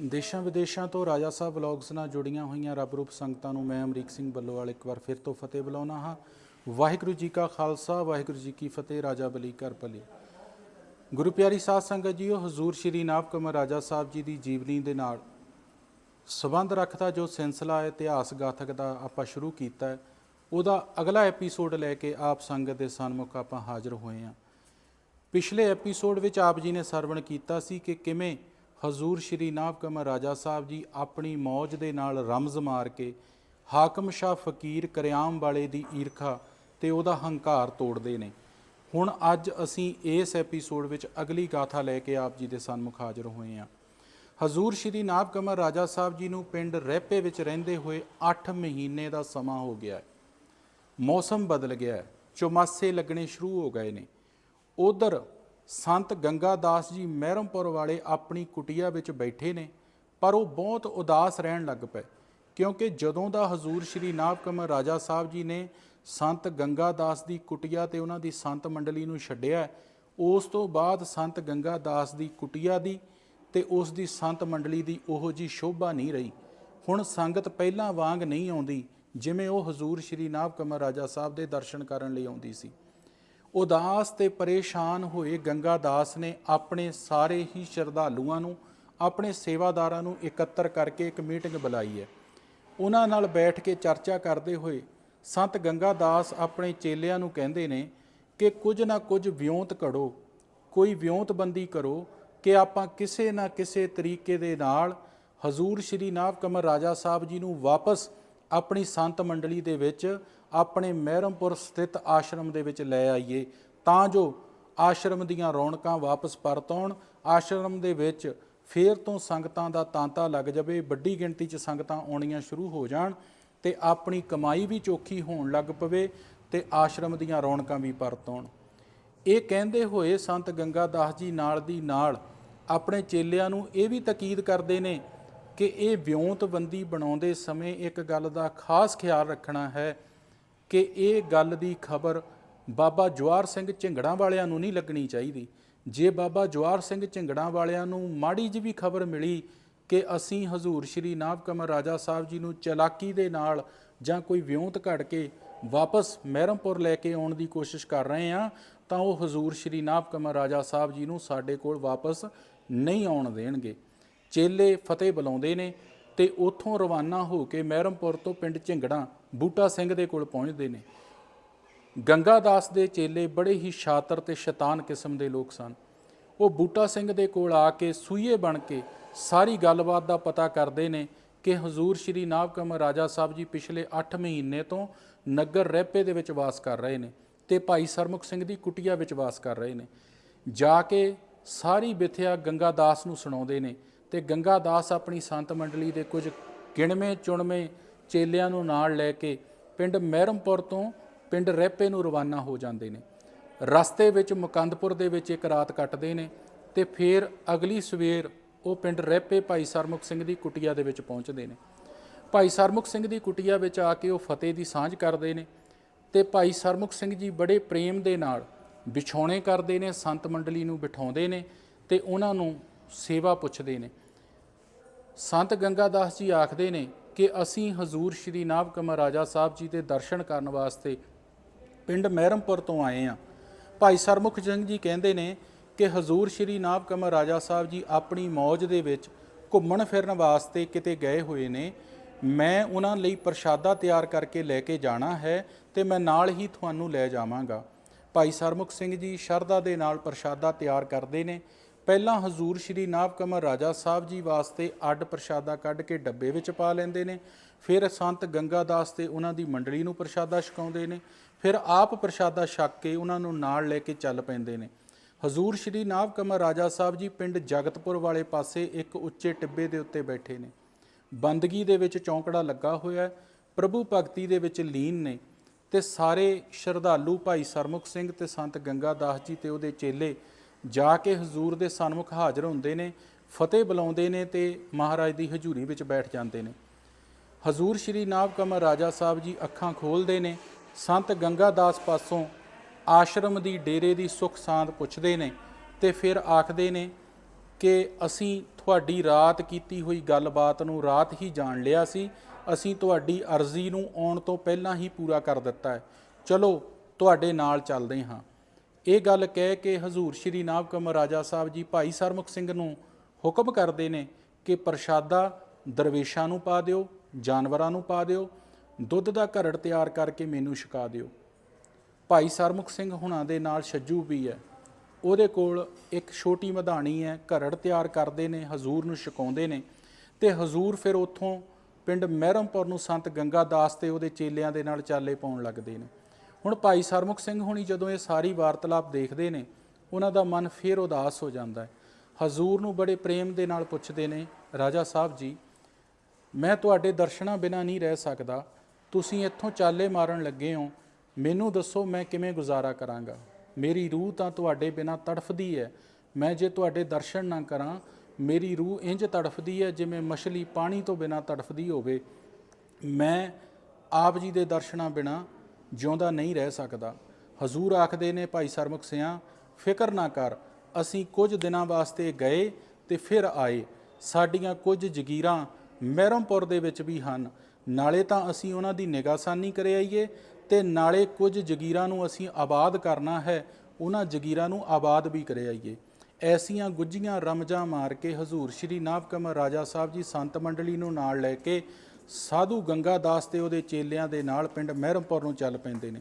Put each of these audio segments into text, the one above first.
ਦੇਸ਼ਾਂ ਵਿਦੇਸ਼ਾਂ ਤੋਂ ਰਾਜਾ ਸਾਹਿਬ ਵਲੌਗਸ ਨਾਲ ਜੁੜੀਆਂ ਹੋਈਆਂ ਰੱਬ ਰੂਪ ਸੰਗਤਾਂ ਨੂੰ ਮੈਂ ਅਮਰੀਕ ਸਿੰਘ ਬੱਲੋਵਾਲ ਇੱਕ ਵਾਰ ਫਿਰ ਤੋਂ ਫਤਿਹ ਬੁਲਾਉਣਾ ਹਾਂ। ਵਾਹਿਗੁਰੂ ਜੀ ਕਾ ਖਾਲਸਾ, ਵਾਹਿਗੁਰੂ ਜੀ ਕੀ ਫਤਿਹ, ਰਾਜਾ ਬਲੀ ਕਰ ਭਲੀ ਗੁਰੂ ਪਿਆਰੀ ਸਾਧ ਸੰਗਤ ਜੀਓ, ਹਜ਼ੂਰ ਸ਼੍ਰੀ ਨਾਭ ਕਮਰ ਰਾਜਾ ਸਾਹਿਬ ਜੀ ਦੀ ਜੀਵਨੀ ਦੇ ਨਾਲ ਸਬੰਧ ਰੱਖਦਾ ਜੋ ਸਿਲਸਿਲਾ, ਇਤਿਹਾਸ, ਗਾਥਕ ਦਾ ਆਪਾਂ ਸ਼ੁਰੂ ਕੀਤਾ ਹੈ, ਉਹਦਾ ਅਗਲਾ ਐਪੀਸੋਡ ਲੈ ਕੇ ਆਪ ਸੰਗਤ ਦੇ ਸਨਮੁਖ ਆਪਾਂ ਹਾਜ਼ਰ ਹੋਏ ਹਾਂ। ਪਿਛਲੇ ਐਪੀਸੋਡ ਵਿੱਚ ਆਪ ਜੀ ਨੇ ਸਰਵਣ ਕੀਤਾ ਸੀ ਕਿ ਕਿਵੇਂ ਹਜ਼ੂਰ ਸ਼੍ਰੀ ਨਾਭ ਕਮਰ ਰਾਜਾ ਸਾਹਿਬ ਜੀ ਆਪਣੀ ਮੌਜ ਦੇ ਨਾਲ ਰਮਜ਼ ਮਾਰ ਕੇ ਹਾਕਮ ਸ਼ਾਹ ਫਕੀਰ ਕਰਿਆਮ ਵਾਲੇ ਦੀ ਈਰਖਾ ਤੇ ਉਹਦਾ ਹੰਕਾਰ ਤੋੜਦੇ ਨੇ। ਹੁਣ ਅੱਜ ਅਸੀਂ ਇਸ ਐਪੀਸੋਡ ਵਿੱਚ ਅਗਲੀ ਗਾਥਾ ਲੈ ਕੇ ਆਪ ਜੀ ਦੇ ਸਨਮੁਖ ਹਾਜ਼ਰ ਹੋਏ ਹਾਂ। ਹਜ਼ੂਰ ਸ਼੍ਰੀ ਨਾਭ ਕਮਰ ਰਾਜਾ ਸਾਹਿਬ ਜੀ ਨੂੰ ਪਿੰਡ ਰਹਿਪੇ ਵਿੱਚ ਰਹਿੰਦੇ ਹੋਏ 8 ਮਹੀਨੇ ਦਾ ਸਮਾਂ ਹੋ ਗਿਆ ਹੈ। ਮੌਸਮ ਬਦਲ ਗਿਆ ਹੈ, ਚੁਮਾਸੇ ਲੱਗਣੇ ਸ਼ੁਰੂ ਹੋ ਗਏ ਨੇ। ਉਧਰ ਸੰਤ ਗੰਗਾ ਦਾਸ ਜੀ ਮਹਿਰਮਪੁਰ ਵਾਲੇ ਆਪਣੀ ਕੁਟੀਆ ਵਿੱਚ ਬੈਠੇ ਨੇ, ਪਰ ਉਹ ਬਹੁਤ ਉਦਾਸ ਰਹਿਣ ਲੱਗ ਪਏ, ਕਿਉਂਕਿ ਜਦੋਂ ਦਾ ਹਜ਼ੂਰ ਸ਼੍ਰੀ ਨਾਭ ਕਮਰ ਰਾਜਾ ਸਾਹਿਬ ਜੀ ਨੇ ਸੰਤ ਗੰਗਾ ਦਾਸ ਦੀ ਕੁਟੀਆ ਤੇ ਉਹਨਾਂ ਦੀ ਸੰਤ ਮੰਡਲੀ ਨੂੰ ਛੱਡਿਆ, ਉਸ ਤੋਂ ਬਾਅਦ ਸੰਤ ਗੰਗਾ ਦਾਸ ਦੀ ਕੁਟੀਆ ਦੀ ਤੇ ਉਸ ਦੀ ਸੰਤ ਮੰਡਲੀ ਦੀ ਉਹੋ ਜੀ ਸ਼ੋਭਾ ਨਹੀਂ ਰਹੀ। ਹੁਣ ਸੰਗਤ ਪਹਿਲਾਂ ਵਾਂਗ ਨਹੀਂ ਆਉਂਦੀ, ਜਿਵੇਂ ਉਹ ਹਜ਼ੂਰ ਸ਼੍ਰੀ ਨਾਭ ਕਮਰ ਰਾਜਾ ਸਾਹਿਬ ਦੇ ਦਰਸ਼ਨ ਕਰਨ ਲਈ ਆਉਂਦੀ ਸੀ। ਉਦਾਸ ਤੇ ਪਰੇਸ਼ਾਨ ਹੋਏ ਗੰਗਾ ਦਾਸ ਨੇ ਆਪਣੇ ਸਾਰੇ ਹੀ ਸ਼ਰਧਾਲੂਆਂ ਨੂੰ, ਆਪਣੇ ਸੇਵਾਦਾਰਾਂ ਨੂੰ ਇਕੱਤਰ ਕਰਕੇ ਇੱਕ ਮੀਟਿੰਗ ਬੁਲਾਈ ਹੈ। ਉਹਨਾਂ ਨਾਲ ਬੈਠ ਕੇ ਚਰਚਾ ਕਰਦੇ ਹੋਏ ਸੰਤ ਗੰਗਾ ਦਾਸ ਆਪਣੇ ਚੇਲਿਆਂ ਨੂੰ ਕਹਿੰਦੇ ਨੇ ਕਿ ਕੁਝ ਨਾ ਕੁਝ ਵਿਉਂਤ ਘੜੋ ਕੋਈ ਵਿਉਂਤਬੰਦੀ ਕਰੋ ਕਿ ਆਪਾਂ ਕਿਸੇ ਨਾ ਕਿਸੇ ਤਰੀਕੇ ਦੇ ਨਾਲ ਹਜ਼ੂਰ ਸ਼੍ਰੀ ਨਾਭ ਕਮਰ ਰਾਜਾ ਸਾਹਿਬ ਜੀ ਨੂੰ ਵਾਪਸ ਆਪਣੀ ਸੰਤ ਮੰਡਲੀ ਦੇ ਵਿੱਚ ਆਪਣੇ ਮਹਿਰਮਪੁਰ ਸਥਿਤ ਆਸ਼ਰਮ ਦੇ ਵਿੱਚ ਲੈ ਆਈਏ, ਤਾਂ ਜੋ ਆਸ਼ਰਮ ਦੀਆਂ ਰੌਣਕਾਂ ਵਾਪਸ ਪਰਤ ਆਉਣ ਆਸ਼ਰਮ ਦੇ ਵਿੱਚ ਫੇਰ ਤੋਂ ਸੰਗਤਾਂ ਦਾ ਤਾਂਤਾ ਲੱਗ ਜਾਵੇ, ਵੱਡੀ ਗਿਣਤੀ 'ਚ ਸੰਗਤਾਂ ਆਉਣੀਆਂ ਸ਼ੁਰੂ ਹੋ ਜਾਣ ਤੇ ਆਪਣੀ ਕਮਾਈ ਵੀ ਚੋਖੀ ਹੋਣ ਲੱਗ ਪਵੇ ਤੇ ਆਸ਼ਰਮ ਦੀਆਂ ਰੌਣਕਾਂ ਵੀ ਪਰਤ ਆਉਣ ਇਹ ਕਹਿੰਦੇ ਹੋਏ ਸੰਤ ਗੰਗਾ ਦਾਸ ਜੀ ਨਾਲ ਦੀ ਨਾਲ ਆਪਣੇ ਚੇਲਿਆਂ ਨੂੰ ਇਹ ਵੀ ਤਾਕੀਦ ਕਰਦੇ ਨੇ ਕਿ ਇਹ ਵਿਉਂਤਬੰਦੀ ਬਣਾਉਂਦੇ ਸਮੇਂ ਇੱਕ ਗੱਲ ਦਾ ਖਾਸ ਖਿਆਲ ਰੱਖਣਾ ਹੈ ਕਿ ਇਹ ਗੱਲ ਦੀ ਖਬਰ ਬਾਬਾ ਜਵਾਰ ਸਿੰਘ ਝਿੰਗੜਾਂ ਵਾਲਿਆਂ ਨੂੰ ਨਹੀਂ ਲੱਗਣੀ ਚਾਹੀਦੀ। ਜੇ ਬਾਬਾ ਜਵਾਰ ਸਿੰਘ ਝਿੰਗੜਾਂ ਵਾਲਿਆਂ ਨੂੰ ਮਾੜੀ ਜਿਹੀ ਵੀ ਖਬਰ ਮਿਲੀ ਕਿ ਅਸੀਂ ਹਜ਼ੂਰ ਸ਼੍ਰੀ ਨਾਭ ਕਮਰ ਰਾਜਾ ਸਾਹਿਬ ਜੀ ਨੂੰ ਚਲਾਕੀ ਦੇ ਨਾਲ ਜਾਂ ਕੋਈ ਵਿਉਂਤ ਘੜ ਕੇ ਵਾਪਸ ਮਹਿਰਮਪੁਰ ਲੈ ਕੇ ਆਉਣ ਦੀ ਕੋਸ਼ਿਸ਼ ਕਰ ਰਹੇ ਆ ਤਾਂ ਉਹ ਹਜ਼ੂਰ ਸ਼੍ਰੀ ਨਾਭ ਕਮਰ ਰਾਜਾ ਸਾਹਿਬ ਜੀ ਨੂੰ ਸਾਡੇ ਕੋਲ ਵਾਪਸ ਨਹੀਂ ਆਉਣ ਦੇਣਗੇ। ਚੇਲੇ ਫਤਿਹ ਬੁਲਾਉਂਦੇ ਨੇ ਤੇ ਉੱਥੋਂ ਰਵਾਨਾ ਹੋ ਕੇ ਮਹਿਰਮਪੁਰ ਤੋਂ ਪਿੰਡ ਝਿੰਗੜਾਂ ਬੂਟਾ ਸਿੰਘ ਦੇ ਕੋਲ ਪਹੁੰਚਦੇ ਨੇ। ਗੰਗਾ ਦਾਸ ਦੇ ਚੇਲੇ ਬੜੇ ਹੀ ਸ਼ਾਤਰ ਤੇ ਸ਼ੈਤਾਨ ਕਿਸਮ ਦੇ ਲੋਕ ਸਨ। ਉਹ ਬੂਟਾ ਸਿੰਘ ਦੇ ਕੋਲ ਆ ਕੇ ਸੂਈਏ ਬਣ ਕੇ ਸਾਰੀ ਗੱਲਬਾਤ ਦਾ ਪਤਾ ਕਰਦੇ ਨੇ ਕਿ ਹਜ਼ੂਰ ਸ਼੍ਰੀ ਨਾਭ ਕਮਰ ਰਾਜਾ ਸਾਹਿਬ ਜੀ ਪਿਛਲੇ 8 ਮਹੀਨੇ ਤੋਂ ਨਗਰ ਰਹਿਪੇ ਦੇ ਵਿੱਚ ਵਾਸ ਕਰ ਰਹੇ ਨੇ ਤੇ ਭਾਈ ਸਰਮੁਖ ਸਿੰਘ ਦੀ ਕੁਟੀਆ ਵਿੱਚ ਵਾਸ ਕਰ ਰਹੇ ਨੇ। ਜਾ ਕੇ ਸਾਰੀ ਵਿਥਿਆ ਗੰਗਾ ਦਾਸ ਨੂੰ ਸੁਣਾਉਂਦੇ ਨੇ ਤੇ ਗੰਗਾ ਦਾਸ ਆਪਣੀ ਸੰਤ ਮੰਡਲੀ ਦੇ ਕੁਝ ਗਿਣਵੇਂ ਚੁਣਵੇਂ ਚੇਲਿਆਂ ਨੂੰ ਨਾਲ ਲੈ ਕੇ ਪਿੰਡ ਮਹਿਰਮਪੁਰ ਤੋਂ ਪਿੰਡ ਰਹਿਪੇ ਨੂੰ ਰਵਾਨਾ ਹੋ ਜਾਂਦੇ ਨੇ। ਰਸਤੇ ਵਿੱਚ ਮੁਕੰਦਪੁਰ ਦੇ ਵਿੱਚ ਇੱਕ ਰਾਤ ਕੱਟਦੇ ਨੇ ਤੇ ਫਿਰ ਅਗਲੀ ਸਵੇਰ ਉਹ ਪਿੰਡ ਰਹਿਪੇ ਭਾਈ ਸਰਮੁਖ ਸਿੰਘ ਦੀ ਕੁਟੀਆ ਦੇ ਵਿੱਚ ਪਹੁੰਚਦੇ ਨੇ। ਭਾਈ ਸਰਮੁਖ ਸਿੰਘ ਦੀ ਕੁਟੀਆ ਵਿੱਚ ਆ ਕੇ ਉਹ ਫਤਿਹ ਦੀ ਸਾਂਝ ਕਰਦੇ ਨੇ ਤੇ ਭਾਈ ਸਰਮੁਖ ਸਿੰਘ ਜੀ ਬੜੇ ਪ੍ਰੇਮ ਦੇ ਨਾਲ ਵਿਛੋਣੇ ਕਰਦੇ ਨੇ, ਸੰਤ ਮੰਡਲੀ ਨੂੰ ਬਿਠਾਉਂਦੇ ਨੇ ਤੇ ਉਹਨਾਂ ਨੂੰ ਸੇਵਾ ਪੁੱਛਦੇ ਨੇ। ਸੰਤ ਗੰਗਾਦਾਸ ਜੀ ਆਖਦੇ ਨੇ ਕਿ ਅਸੀਂ ਹਜ਼ੂਰ ਸ਼੍ਰੀ ਨਾਭ ਕਮਰ ਰਾਜਾ ਸਾਹਿਬ ਜੀ ਦੇ ਦਰਸ਼ਨ ਕਰਨ ਵਾਸਤੇ ਪਿੰਡ ਮਹਿਰਮਪੁਰ ਤੋਂ ਆਏ ਆ ਭਾਈ ਸਰਮੁਖ ਸਿੰਘ ਜੀ ਕਹਿੰਦੇ ਨੇ ਕਿ ਹਜ਼ੂਰ ਸ਼੍ਰੀ ਨਾਭ ਕਮਰ ਰਾਜਾ ਸਾਹਿਬ ਜੀ ਆਪਣੀ ਮੌਜ ਦੇ ਵਿੱਚ ਘੁੰਮਣ ਫਿਰਨ ਵਾਸਤੇ ਕਿਤੇ ਗਏ ਹੋਏ ਨੇ। ਮੈਂ ਉਹਨਾਂ ਲਈ ਪ੍ਰਸ਼ਾਦਾ ਤਿਆਰ ਕਰਕੇ ਲੈ ਕੇ ਜਾਣਾ ਹੈ ਤੇ ਮੈਂ ਨਾਲ ਹੀ ਤੁਹਾਨੂੰ ਲੈ ਜਾਵਾਂਗਾ। ਭਾਈ ਸਰਮੁਖ ਸਿੰਘ ਜੀ ਸ਼ਰਧਾ ਦੇ ਨਾਲ ਪ੍ਰਸ਼ਾਦਾ ਤਿਆਰ ਕਰਦੇ ਨੇ। ਪਹਿਲਾਂ ਹਜ਼ੂਰ ਸ਼੍ਰੀ ਨਾਭ ਕਮਰ ਰਾਜਾ ਸਾਹਿਬ ਜੀ ਵਾਸਤੇ ਅੱਡ ਪ੍ਰਸ਼ਾਦਾ ਕੱਢ ਕੇ ਡੱਬੇ ਵਿੱਚ ਪਾ ਲੈਂਦੇ ਨੇ, ਫਿਰ ਸੰਤ ਗੰਗਾ ਦਾਸ ਤੇ ਉਹਨਾਂ ਦੀ ਮੰਡਲੀ ਨੂੰ ਪ੍ਰਸ਼ਾਦਾ ਛਕਾਉਂਦੇ ਨੇ, ਫਿਰ ਆਪ ਪ੍ਰਸ਼ਾਦਾ ਛਕ ਕੇ ਉਹਨਾਂ ਨੂੰ ਨਾਲ ਲੈ ਕੇ ਚੱਲ ਪੈਂਦੇ ਨੇ। ਹਜ਼ੂਰ ਸ਼੍ਰੀ ਨਾਭ ਕਮਰ ਰਾਜਾ ਸਾਹਿਬ ਜੀ ਪਿੰਡ ਜਗਤਪੁਰ ਵਾਲੇ ਪਾਸੇ ਇੱਕ ਉੱਚੇ ਟਿੱਬੇ ਦੇ ਉੱਤੇ ਬੈਠੇ ਨੇ। ਬੰਦਗੀ ਦੇ ਵਿੱਚ ਚੌਂਕੜਾ ਲੱਗਾ ਹੋਇਆ ਹੈ, ਪ੍ਰਭੂ ਭਗਤੀ ਦੇ ਵਿੱਚ ਲੀਨ ਨੇ ਤੇ ਸਾਰੇ ਸ਼ਰਧਾਲੂ ਭਾਈ ਸਰਮੁਖ ਸਿੰਘ ਤੇ ਸੰਤ ਗੰਗਾ ਦਾਸ ਜੀ ਤੇ ਉਹਦੇ ਚੇਲੇ ਜਾ ਕੇ ਹਜ਼ੂਰ ਦੇ ਸਨਮੁਖ ਹਾਜ਼ਰ ਹੁੰਦੇ ਨੇ, ਫਤਿਹ ਬੁਲਾਉਂਦੇ ਨੇ ਤੇ ਮਹਾਰਾਜ ਦੀ ਹਜ਼ੂਰੀ ਵਿੱਚ ਬੈਠ ਜਾਂਦੇ ਨੇ। ਹਜ਼ੂਰ ਸ਼੍ਰੀ ਨਾਭ ਕਮਰ ਰਾਜਾ ਸਾਹਿਬ ਜੀ ਅੱਖਾਂ ਖੋਲਦੇ ਨੇ, ਸੰਤ ਗੰਗਾ ਦਾਸ ਪਾਸੋਂ ਆਸ਼ਰਮ ਦੀ ਡੇਰੇ ਦੀ ਸੁਖ ਸਾਂਦ ਪੁੱਛਦੇ ਨੇ ਤੇ ਫਿਰ ਆਖਦੇ ਨੇ ਕਿ ਅਸੀਂ ਤੁਹਾਡੀ ਰਾਤ ਕੀਤੀ ਹੋਈ ਗੱਲਬਾਤ ਨੂੰ ਰਾਤ ਹੀ ਜਾਣ ਲਿਆ ਸੀ, ਅਸੀਂ ਤੁਹਾਡੀ ਅਰਜ਼ੀ ਨੂੰ ਆਉਣ ਤੋਂ ਪਹਿਲਾਂ ਹੀ ਪੂਰਾ ਕਰ ਦਿੱਤਾ ਹੈ। ਚਲੋ, ਤੁਹਾਡੇ ਨਾਲ ਚੱਲਦੇ ਹਾਂ। ਇਹ ਗੱਲ ਕਹਿ ਕੇ ਹਜ਼ੂਰ ਸ਼੍ਰੀ ਨਾਭ ਕਮਰ ਰਾਜਾ ਸਾਹਿਬ ਜੀ ਭਾਈ ਸਰਮੁਖ ਸਿੰਘ ਨੂੰ ਹੁਕਮ ਕਰਦੇ ਨੇ ਕਿ ਪ੍ਰਸ਼ਾਦਾ ਦਰਵੇਸ਼ਾਂ ਨੂੰ ਪਾ ਦਿਓ, ਜਾਨਵਰਾਂ ਨੂੰ ਪਾ ਦਿਓ, ਦੁੱਧ ਦਾ ਘਰੜ ਤਿਆਰ ਕਰਕੇ ਮੈਨੂੰ ਛਕਾ ਦਿਓ। ਭਾਈ ਸਰਮੁਖ ਸਿੰਘ ਹੁਣਾਂ ਦੇ ਨਾਲ ਛੱਜੂ ਵੀ ਹੈ। ਉਹਦੇ ਕੋਲ ਇੱਕ ਛੋਟੀ ਮਧਾਣੀ ਹੈ, ਘਰੜ ਤਿਆਰ ਕਰਦੇ ਨੇ, ਹਜ਼ੂਰ ਨੂੰ ਛਕਾਉਂਦੇ ਨੇ ਤੇ ਹਜ਼ੂਰ ਫਿਰ ਉੱਥੋਂ ਪਿੰਡ ਮਹਿਰਮਪੁਰ ਨੂੰ ਸੰਤ ਗੰਗਾ ਦਾਸ ਤੇ ਉਹਦੇ ਚੇਲਿਆਂ ਦੇ ਨਾਲ ਚਾਲੇ ਪਾਉਣ ਲੱਗਦੇ ਨੇ। ਹੁਣ ਭਾਈ ਸਰਮੁਖ ਸਿੰਘ ਹੁਣੀ ਜਦੋਂ ਇਹ ਸਾਰੀ ਵਾਰਤਾਲਾਪ ਦੇਖਦੇ ਨੇ, ਉਹਨਾਂ ਦਾ ਮਨ ਫੇਰ ਉਦਾਸ ਹੋ ਜਾਂਦਾ ਹੈ। ਹਜ਼ੂਰ ਨੂੰ ਬੜੇ ਪ੍ਰੇਮ ਦੇ ਨਾਲ ਪੁੱਛਦੇ ਨੇ, ਰਾਜਾ ਸਾਹਿਬ ਜੀ, ਮੈਂ ਤੁਹਾਡੇ ਦਰਸ਼ਨਾਂ ਬਿਨਾ ਨਹੀਂ ਰਹਿ ਸਕਦਾ। ਤੁਸੀਂ ਇੱਥੋਂ ਚਾਲੇ ਮਾਰਨ ਲੱਗੇ ਹੋ। ਮੈਨੂੰ ਦੱਸੋ ਮੈਂ ਕਿਵੇਂ ਗੁਜ਼ਾਰਾ ਕਰਾਂਗਾ। ਮੇਰੀ ਰੂਹ ਤਾਂ ਤੁਹਾਡੇ ਬਿਨਾ ਤੜਫਦੀ ਹੈ। ਮੈਂ ਜੇ ਤੁਹਾਡੇ ਦਰਸ਼ਨ ਨਾ ਕਰਾਂ, ਮੇਰੀ ਰੂਹ ਇੰਜ ਤੜਫਦੀ ਹੈ ਜਿਵੇਂ ਮਛਲੀ ਪਾਣੀ ਤੋਂ ਬਿਨਾ ਤੜਫਦੀ ਹੋਵੇ। ਮੈਂ ਆਪ ਜੀ ਦੇ ਦਰਸ਼ਨਾਂ ਬਿਨਾ ਜਿਉਂਦਾ ਨਹੀਂ ਰਹਿ ਸਕਦਾ। ਹਜ਼ੂਰ ਆਖਦੇ ਨੇ, ਭਾਈ ਸਰਮੁਖ ਸਿਆਂ, ਫਿਕਰ ਨਾ ਕਰ। ਅਸੀਂ ਕੁਝ ਦਿਨਾਂ ਵਾਸਤੇ ਗਏ ਤੇ ਫਿਰ ਆਏ। ਸਾਡੀਆਂ ਕੁਝ ਜਗੀਰਾਂ ਮਹਿਰਮਪੁਰ ਦੇ ਵਿੱਚ ਵੀ ਹਨ। ਨਾਲੇ ਤਾਂ ਅਸੀਂ ਉਹਨਾਂ ਦੀ ਨਿਗਾਹਸਾਨੀ ਕਰੇ ਆਈਏ ਤੇ ਨਾਲੇ ਕੁਝ ਜਗੀਰਾਂ ਨੂੰ ਅਸੀਂ ਆਬਾਦ ਕਰਨਾ ਹੈ, ਉਹਨਾਂ ਜਗੀਰਾਂ ਨੂੰ ਆਬਾਦ ਵੀ ਕਰੇ ਆਈਏ। ਐਸੀਆਂ ਗੁੱਜੀਆਂ ਰਮਜਾਂ ਮਾਰ ਕੇ ਹਜ਼ੂਰ ਸ਼੍ਰੀ ਨਾਭਕਮਲ ਰਾਜਾ ਸਾਹਿਬ ਜੀ ਸੰਤ ਮੰਡਲੀ ਨੂੰ ਨਾਲ ਲੈ ਕੇ ਸਾਧੂ ਗੰਗਾ ਦਾਸ ਤੇ ਉਹਦੇ ਚੇਲਿਆਂ ਦੇ ਨਾਲ ਪਿੰਡ ਮਹਿਰਮਪੁਰ ਨੂੰ ਚੱਲ ਪੈਂਦੇ ਨੇ।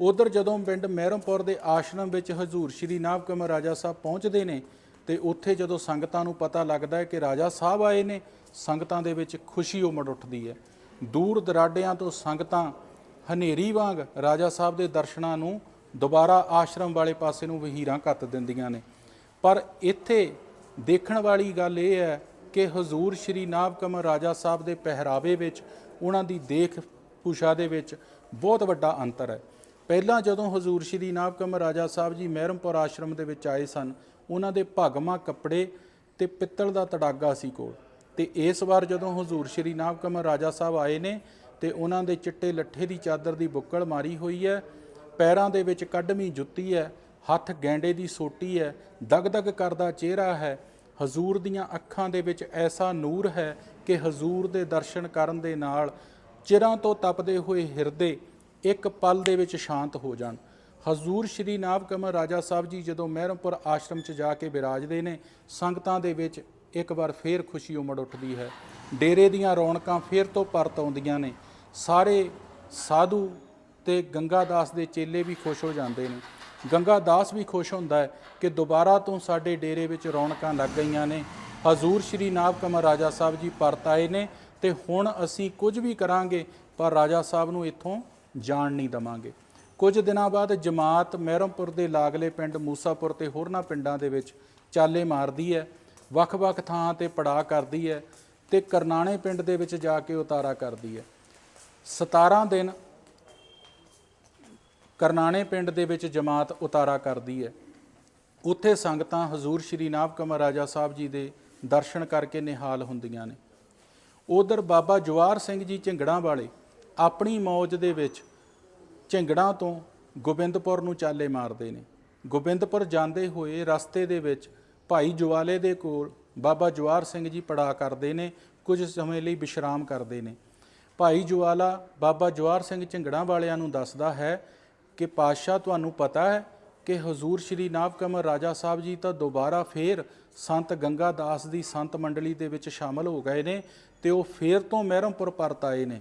ਉਧਰ ਜਦੋਂ ਪਿੰਡ ਮਹਿਰਮਪੁਰ ਦੇ ਆਸ਼ਰਮ ਵਿੱਚ ਹਜ਼ੂਰ ਸ਼੍ਰੀ ਨਾਮ ਨਾਭਕਮਲ ਰਾਜਾ ਸਾਹਿਬ ਪਹੁੰਚਦੇ ਨੇ ਤੇ ਉੱਥੇ ਜਦੋਂ ਸੰਗਤਾਂ ਨੂੰ ਪਤਾ ਲੱਗਦਾ ਹੈ ਕਿ ਰਾਜਾ ਸਾਹਿਬ ਆਏ ਨੇ, ਸੰਗਤਾਂ ਦੇ ਵਿੱਚ ਖੁਸ਼ੀ ਉਮੜ ਉੱਠਦੀ ਹੈ। ਦੂਰ ਦਰਾਡਿਆਂ ਤੋਂ ਸੰਗਤਾਂ ਹਨੇਰੀ ਵਾਂਗ ਰਾਜਾ ਸਾਹਿਬ ਦੇ ਦਰਸ਼ਨਾਂ ਨੂੰ ਦੁਬਾਰਾ ਆਸ਼ਰਮ ਵਾਲੇ ਪਾਸੇ ਨੂੰ ਵਹੀਰਾਂ ਕੱਤ ਦਿੰਦੀਆਂ ਨੇ। ਪਰ ਇੱਥੇ ਦੇਖਣ ਵਾਲੀ ਗੱਲ ਇਹ ਹੈ ਕਿ ਹਜ਼ੂਰ ਸ਼੍ਰੀ ਨਾਭ ਨਾਭਕਮਲ ਰਾਜਾ ਸਾਹਿਬ ਦੇ ਪਹਿਰਾਵੇ ਵਿੱਚ, ਉਹਨਾਂ ਦੀ ਦੇਖ ਭੂਸ਼ਾ ਦੇ ਵਿੱਚ ਬਹੁਤ ਵੱਡਾ ਅੰਤਰ ਹੈ। ਪਹਿਲਾਂ ਜਦੋਂ ਹਜ਼ੂਰ ਸ਼੍ਰੀ ਨਾਭ ਨਾਭਕਮਲ ਰਾਜਾ ਸਾਹਿਬ ਜੀ ਮਹਿਰਮਪੁਰ ਆਸ਼ਰਮ ਦੇ ਵਿੱਚ ਆਏ ਸਨ, ਉਹਨਾਂ ਦੇ ਭਗਮਾ ਕੱਪੜੇ ਤੇ ਪਿੱਤਲ ਦਾ ਤੜਾਗਾ ਸੀ ਕੋਲ। ਤੇ ਇਸ ਵਾਰ ਜਦੋਂ ਹਜ਼ੂਰ ਸ਼੍ਰੀ ਨਾਭ ਨਾਭਕਮਲ ਰਾਜਾ ਸਾਹਿਬ ਆਏ ਨੇ, ਤੇ ਉਹਨਾਂ ਦੇ ਚਿੱਟੇ ਲੱਠੇ ਦੀ ਚਾਦਰ ਦੀ ਬੁੱਕਲ ਮਾਰੀ ਹੋਈ ਹੈ, ਪੈਰਾਂ ਦੇ ਵਿੱਚ ਕੱਢਵੀਂ ਜੁੱਤੀ ਹੈ, ਹੱਥ ਗੈਂਡੇ ਦੀ ਸੋਟੀ ਹੈ, ਦਗਦਗ ਕਰਦਾ ਚਿਹਰਾ ਹੈ ਹਜ਼ੂਰ ਦੀਆਂ ਅੱਖਾਂ ਦੇ ਵਿੱਚ ਐਸਾ ਨੂਰ ਹੈ ਕਿ ਹਜ਼ੂਰ ਦੇ ਦਰਸ਼ਨ ਕਰਨ ਦੇ ਨਾਲ ਚਿਰਾਂ ਤੋਂ ਤਪਦੇ ਹੋਏ ਹਿਰਦੇ ਇੱਕ ਪਲ ਦੇ ਵਿੱਚ ਸ਼ਾਂਤ ਹੋ ਜਾਣ। ਹਜ਼ੂਰ ਸ਼੍ਰੀ ਨਾਭ ਨਾਭਕਮਲ ਰਾਜਾ ਸਾਹਿਬ ਜੀ ਜਦੋਂ ਮਹਿਰਮਪੁਰ ਆਸ਼ਰਮ 'ਚ ਜਾ ਕੇ ਬਿਰਾਜਦੇ ਨੇ, ਸੰਗਤਾਂ ਦੇ ਵਿੱਚ ਇੱਕ ਵਾਰ ਫੇਰ ਖੁਸ਼ੀ ਉਮੜ ਉੱਠਦੀ ਹੈ। ਡੇਰੇ ਦੀਆਂ ਰੌਣਕਾਂ ਫੇਰ ਤੋਂ ਪਰਤ ਆਉਂਦੀਆਂ ਨੇ। ਸਾਰੇ ਸਾਧੂ ਤੇ ਗੰਗਾ ਦਾਸ ਦੇ ਚੇਲੇ ਵੀ ਖੁਸ਼ ਹੋ ਜਾਂਦੇ ਨੇ। ਗੰਗਾ ਦਾਸ ਵੀ ਖੁਸ਼ ਹੁੰਦਾ ਹੈ ਕਿ ਦੁਬਾਰਾ ਤੋਂ ਸਾਡੇ ਡੇਰੇ ਵਿੱਚ ਰੌਣਕਾਂ ਲੱਗ ਗਈਆਂ ਨੇ। ਹਜ਼ੂਰ ਸ਼੍ਰੀ ਨਾਭ ਨਾਭਕਮਲ ਰਾਜਾ ਸਾਹਿਬ ਜੀ ਪਰਤ ਆਏ ਨੇ ਤੇ ਹੁਣ ਅਸੀਂ ਕੁਝ ਵੀ ਕਰਾਂਗੇ, ਪਰ ਰਾਜਾ ਸਾਹਿਬ ਨੂੰ ਇੱਥੋਂ ਜਾਣ ਨਹੀਂ ਦਵਾਂਗੇ। ਕੁਝ ਦਿਨਾਂ ਬਾਅਦ ਜਮਾਤ ਮਹਿਰਮਪੁਰ ਦੇ ਲਾਗਲੇ ਪਿੰਡ ਮੂਸਾਪੁਰ ਤੇ ਹੋਰਨਾਂ ਪਿੰਡਾਂ ਦੇ ਵਿੱਚ ਚਾਲੇ ਮਾਰਦੀ ਹੈ, ਵੱਖ-ਵੱਖ ਥਾਂ ਤੇ ਪੜਾਅ ਕਰਦੀ ਹੈ ਤੇ ਕਰਨਾਣੇ ਪਿੰਡ ਦੇ ਵਿੱਚ ਜਾ ਕੇ ਉਤਾਰਾ ਕਰਦੀ ਹੈ। 17 ਦਿਨ ਕਰਨਾਣੇ ਪਿੰਡ ਦੇ ਵਿੱਚ ਜਮਾਤ ਉਤਾਰਾ ਕਰਦੀ ਹੈ। ਉੱਥੇ ਸੰਗਤਾਂ ਹਜ਼ੂਰ ਸ਼੍ਰੀ ਨਾਭ ਨਾਭਕਮਲ ਰਾਜਾ ਸਾਹਿਬ ਜੀ ਦੇ ਦਰਸ਼ਨ ਕਰਕੇ ਨਿਹਾਲ ਹੁੰਦੀਆਂ ਨੇ। ਉਧਰ ਬਾਬਾ ਜਵਾਰ ਸਿੰਘ ਜੀ ਝਿੰਗੜਾਂ ਵਾਲੇ ਆਪਣੀ ਮੌਜ ਦੇ ਵਿੱਚ ਝਿੰਗੜਾਂ ਤੋਂ ਗੋਬਿੰਦਪੁਰ ਨੂੰ ਚਾਲੇ ਮਾਰਦੇ ਨੇ। ਗੋਬਿੰਦਪੁਰ ਜਾਂਦੇ ਹੋਏ ਰਸਤੇ ਦੇ ਵਿੱਚ ਭਾਈ ਜਵਾਲੇ ਦੇ ਕੋਲ ਬਾਬਾ ਜਵਾਰ ਸਿੰਘ ਜੀ ਪੜਾ ਕਰਦੇ ਨੇ, ਕੁਝ ਸਮੇਂ ਲਈ ਵਿਸ਼ਰਾਮ ਕਰਦੇ ਨੇ। ਭਾਈ ਜਵਾਲਾ ਬਾਬਾ ਜਵਾਰ ਸਿੰਘ ਝਿੰਗੜਾਂ ਵਾਲਿਆਂ ਨੂੰ ਦੱਸਦਾ ਹੈ ਕਿ ਪਾਤਸ਼ਾਹ ਤੁਹਾਨੂੰ ਪਤਾ ਹੈ ਕਿ ਹਜ਼ੂਰ ਸ਼੍ਰੀ ਨਾਭ ਨਾਭਕਮਲ ਰਾਜਾ ਸਾਹਿਬ ਜੀ ਤਾਂ ਦੁਬਾਰਾ ਫੇਰ ਸੰਤ ਗੰਗਾ ਦਾਸ ਦੀ ਸੰਤ ਮੰਡਲੀ ਦੇ ਵਿੱਚ ਸ਼ਾਮਲ ਹੋ ਗਏ ਨੇ ਤੇ ਉਹ ਫੇਰ ਤੋਂ ਮਹਿਰਮਪੁਰ ਪਰਤ ਆਏ ਨੇ।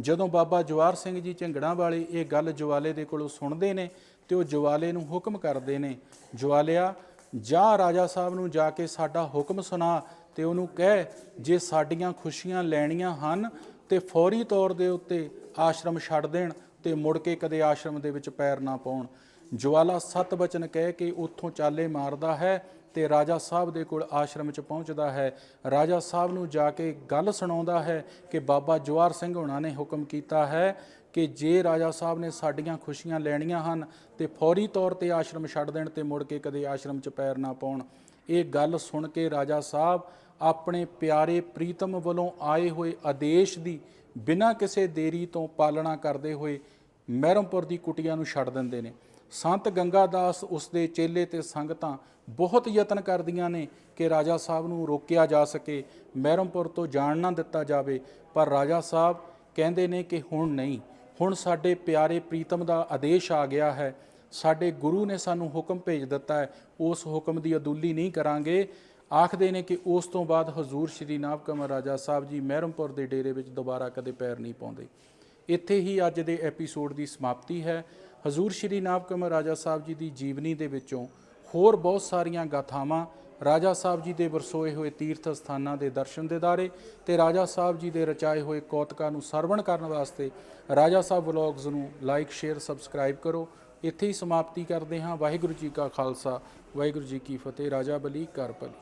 ਜਦੋਂ ਬਾਬਾ ਜਵਾਰ ਸਿੰਘ ਜੀ ਝਿੰਗੜਾਂ ਵਾਲੇ ਇਹ ਗੱਲ ਜਵਾਲੇ ਦੇ ਕੋਲੋਂ ਸੁਣਦੇ ਨੇ ਤੇ ਉਹ ਜਵਾਲੇ ਨੂੰ ਹੁਕਮ ਕਰਦੇ ਨੇ, ਜਵਾਲਿਆ, ਜਾ ਰਾਜਾ ਸਾਹਿਬ ਨੂੰ ਜਾ ਕੇ ਸਾਡਾ ਹੁਕਮ ਸੁਣਾ ਤੇ ਉਹਨੂੰ ਕਹਿ, ਜੇ ਸਾਡੀਆਂ ਖੁਸ਼ੀਆਂ ਲੈਣੀਆਂ ਹਨ ਤੇ ਫੌਰੀ ਤੌਰ ਦੇ ਉੱਤੇ ਆਸ਼ਰਮ ਛੱਡ ਦੇਣ ਤੇ ਮੁੜ ਕੇ ਕਦੇ ਆਸ਼ਰਮ ਦੇ ਵਿੱਚ ਪੈਰ ਨਾ ਪਾਉਣ। ਜਵਾਲਾ ਸਤ ਬਚਨ ਕਹਿ ਕੇ ਉੱਥੋਂ ਚਾਲੇ ਮਾਰਦਾ ਹੈ ਤੇ ਰਾਜਾ ਸਾਹਿਬ ਦੇ ਕੋਲ ਆਸ਼ਰਮ 'ਚ ਪਹੁੰਚਦਾ ਹੈ। ਰਾਜਾ ਸਾਹਿਬ ਨੂੰ ਜਾ ਕੇ ਗੱਲ ਸੁਣਾਉਂਦਾ ਹੈ ਕਿ ਬਾਬਾ ਜਵਾਰ ਸਿੰਘ ਹੋਣਾ ਨੇ ਹੁਕਮ ਕੀਤਾ ਹੈ ਕਿ ਜੇ ਰਾਜਾ ਸਾਹਿਬ ਨੇ ਸਾਡੀਆਂ ਖੁਸ਼ੀਆਂ ਲੈਣੀਆਂ ਹਨ ਤੇ ਫੌਰੀ ਤੌਰ ਤੇ ਆਸ਼ਰਮ ਛੱਡ ਦੇਣ ਤੇ ਮੁੜ ਕੇ ਕਦੇ ਆਸ਼ਰਮ 'ਚ ਪੈਰ ਨਾ ਪਾਉਣ। ਇਹ ਗੱਲ ਸੁਣ ਕੇ ਰਾਜਾ ਸਾਹਿਬ ਆਪਣੇ ਪਿਆਰੇ ਪ੍ਰੀਤਮ ਵੱਲੋਂ ਆਏ ਹੋਏ ਆਦੇਸ਼ ਦੀ ਬਿਨਾਂ ਕਿਸੇ ਦੇਰੀ ਤੋਂ ਪਾਲਣਾ ਕਰਦੇ ਹੋਏ ਮਹਿਰਮਪੁਰ ਦੀ ਕੁਟੀਆਂ ਨੂੰ ਛੱਡ ਦਿੰਦੇ ਨੇ। ਸੰਤ ਗੰਗਾਦਾਸ ਉਸ ਦੇ ਚੇਲੇ ਤੇ ਸੰਗਤਾਂ ਬਹੁਤ ਯਤਨ ਕਰਦੀਆਂ ਨੇ ਕਿ ਰਾਜਾ ਸਾਹਿਬ ਨੂੰ ਰੋਕਿਆ ਜਾ ਸਕੇ। ਮਹਿਰਮਪੁਰ ਤੋਂ ਜਾਣ ਨਾ ਦਿੱਤਾ ਜਾਵੇ, ਪਰ ਰਾਜਾ ਸਾਹਿਬ ਕਹਿੰਦੇ ਨੇ ਕਿ ਹੁਣ ਨਹੀਂ, ਹੁਣ ਸਾਡੇ ਪਿਆਰੇ ਪ੍ਰੀਤਮ ਦਾ ਆਦੇਸ਼ ਆ ਗਿਆ ਹੈ। ਸਾਡੇ ਗੁਰੂ ਨੇ ਸਾਨੂੰ ਹੁਕਮ ਭੇਜ ਦਿੱਤਾ ਹੈ, ਉਸ ਹੁਕਮ ਦੀ ਅਦੂਲੀ ਨਹੀਂ ਕਰਾਂਗੇ। ਆਖਦੇ ਨੇ ਕਿ ਉਸ ਤੋਂ ਬਾਅਦ ਹਜ਼ੂਰ ਸ਼੍ਰੀ ਨਾਭ ਨਾਭਕਮਲ ਰਾਜਾ ਸਾਹਿਬ ਜੀ ਮਹਿਰਮਪੁਰ ਦੇ ਡੇਰੇ ਵਿੱਚ ਦੁਬਾਰਾ ਕਦੇ ਪੈਰ ਨਹੀਂ ਪਾਉਂਦੇ। ਇੱਥੇ ਹੀ ਅੱਜ ਦੇ ਐਪੀਸੋਡ ਦੀ ਸਮਾਪਤੀ ਹੈ। ਹਜ਼ੂਰ ਸ਼੍ਰੀ ਨਾਭਕਮਲ ਰਾਜਾ ਸਾਹਿਬ ਜੀ ਦੀ ਜੀਵਨੀ ਦੇ ਵਿੱਚੋਂ ਹੋਰ ਬਹੁਤ ਸਾਰੀਆਂ ਗਾਥਾਵਾਂ ਰਾਜਾ ਸਾਹਿਬ ਜੀ ਦੇ ਵਰਸੋਏ ਹੋਏ ਤੀਰਥ ਸਥਾਨਾਂ ਦੇ ਦਰਸ਼ਨ ਦਿਦਾਰੇ ਤੇ ਰਾਜਾ ਸਾਹਿਬ ਜੀ ਦੇ ਰਚਾਏ ਹੋਏ ਕੌਤਕਾਂ ਨੂੰ ਸਰਵਣ ਕਰਨ ਵਾਸਤੇ ਰਾਜਾ ਸਾਹਿਬ ਵਲੌਗਸ ਨੂੰ ਲਾਈਕ ਸ਼ੇਅਰ ਸਬਸਕ੍ਰਾਈਬ ਕਰੋ। ਇੱਥੇ ਹੀ ਸਮਾਪਤੀ ਕਰਦੇ ਹਾਂ। ਵਾਹਿਗੁਰੂ ਜੀ ਕਾ ਖਾਲਸਾ, ਵਾਹਿਗੁਰੂ ਜੀ ਕੀ ਫਤਿਹ। ਰਾਜਾ ਬਲੀ ਕਰ ਬਲੀ।